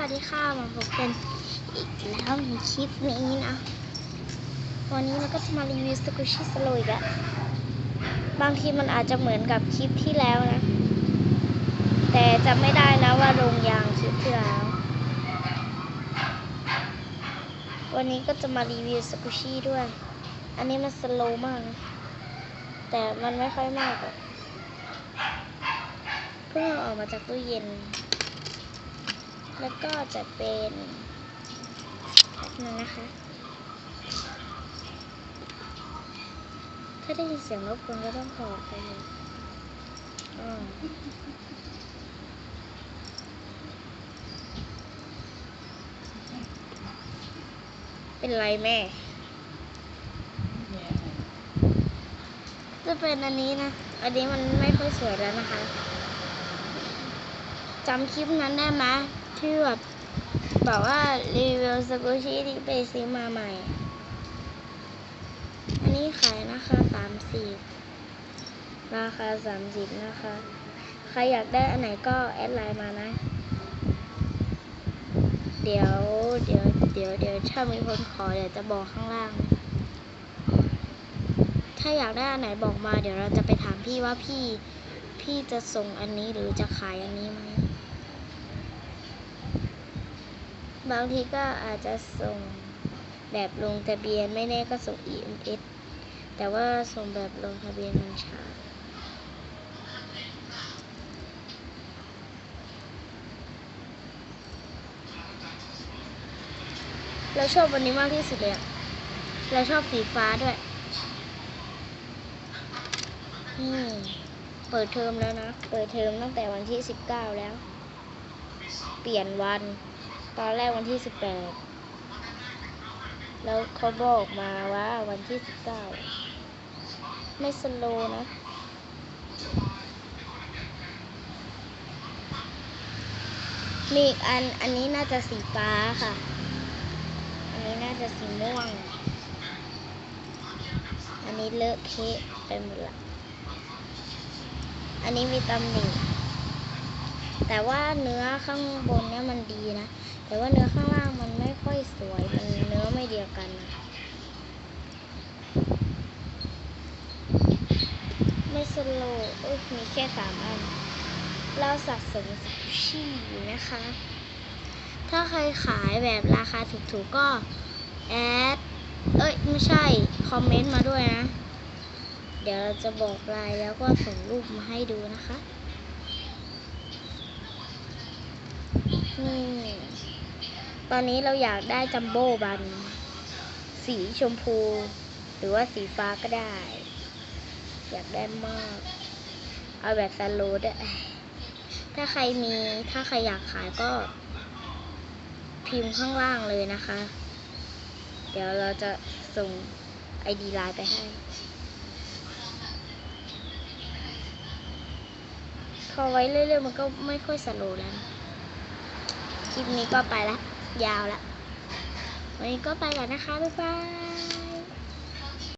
วัสดีค่ะมาพบกันอีกแล้วในคลิปนี้นะ วันนี้เราก็จะมารีวิวสกูชิสโลอีกแล้วบางทีมันอาจจะเหมือนกับคลิปที่แล้วนะ แต่จำไม่ได้นะว่าลงยางคลิปที่แล้ว วันนี้ก็จะมารีวิวสกูชิด้วย อันนี้มันสโลมากนะแต่มันไม่ค่อยมากอะเพิ่งเอาออกมาจากตู้เย็น แล้วก็จะเป็นนั้นนะคะ ถ้าได้ยินเสียงรบกวนก็ต้องขออภัยเลยอ่าเป็นไรแม่ จะเป็นอันนี้นะ อันนี้มันไม่ค่อยสวยแล้วนะคะ จำคลิปนั้นได้ไหม ที่แบบบอกว่ารีวิวสกูชี่ที่ไปซื้อมาใหม่ อันนี้ขายนะคะสามสิบราคาสามสิบนะคะ ใครอยากได้อันไหนก็แอดไลน์มานะ เดี๋ยวเดี๋ยวเดี๋ยวเดี๋ยวถ้ามีคนขอเดี๋ยวจะบอกข้างล่าง ถ้าอยากได้อันไหนบอกมา เดี๋ยวเราจะไปถามพี่ว่าพี่พี่จะส่งอันนี้หรือจะขายอันนี้ไหม บางทีก็อาจจะส่งแบบลงทะเบียนไม่แน่ก็ส่ง EMS แต่ว่าส่งแบบลงทะเบียนมันช้าเราชอบวันนี้มากที่สุดเลยเราชอบสีฟ้าด้วยนี่เปิดเทอมแล้วนะ เปิดเทอมตั้งแต่วันที่สิบเก้าแล้ว เปลี่ยนวัน ตอนแรกวันที่สิบแปดแล้วเขาบอกมาว่าวันที่สิบเก้าไม่สโลนะมีอีกอัน อันนี้น่าจะสีฟ้าค่ะ อันนี้น่าจะสีม่วง อันนี้เลอะเทะไปหมดละ อันนี้มีตำหนิ แต่ว่าเนื้อข้างบนเนี่ยมันดีนะ แต่ว่าเนื้อข้างล่างมันไม่ค่อยสวยมันเนื้อไม่เดียวกันนะไม่สโลว์เอ้ยมีแค่สามอัน เราสะสมสกุชี่อยู่นะคะ ถ้าใครขายแบบราคาถูกๆก็แอด เอ้ย ไม่ใช่ คอมเมนต์มาด้วยนะ เดี๋ยวเราจะบอกรายแล้วก็ส่งรูปมาให้ดูนะคะ นี่ ตอนนี้เราอยากได้จัมโบ้บัน สีชมพู หรือว่าสีฟ้าก็ได้ อยากได้มาก เอาแบบสโลว์ด้วยถ้าใครมีถ้าใครอยากขายก็ พิมพ์ข้างล่างเลยนะคะ เดี๋ยวเราจะส่งไอดีไลน์ไปให้พอไว้เรื่อยๆมันก็ไม่ค่อยสโลว์แล้ว คลิปนี้ก็ไปละ ยาวละวันนี้ก็ไปก่อนนะคะ บ๊ายบาย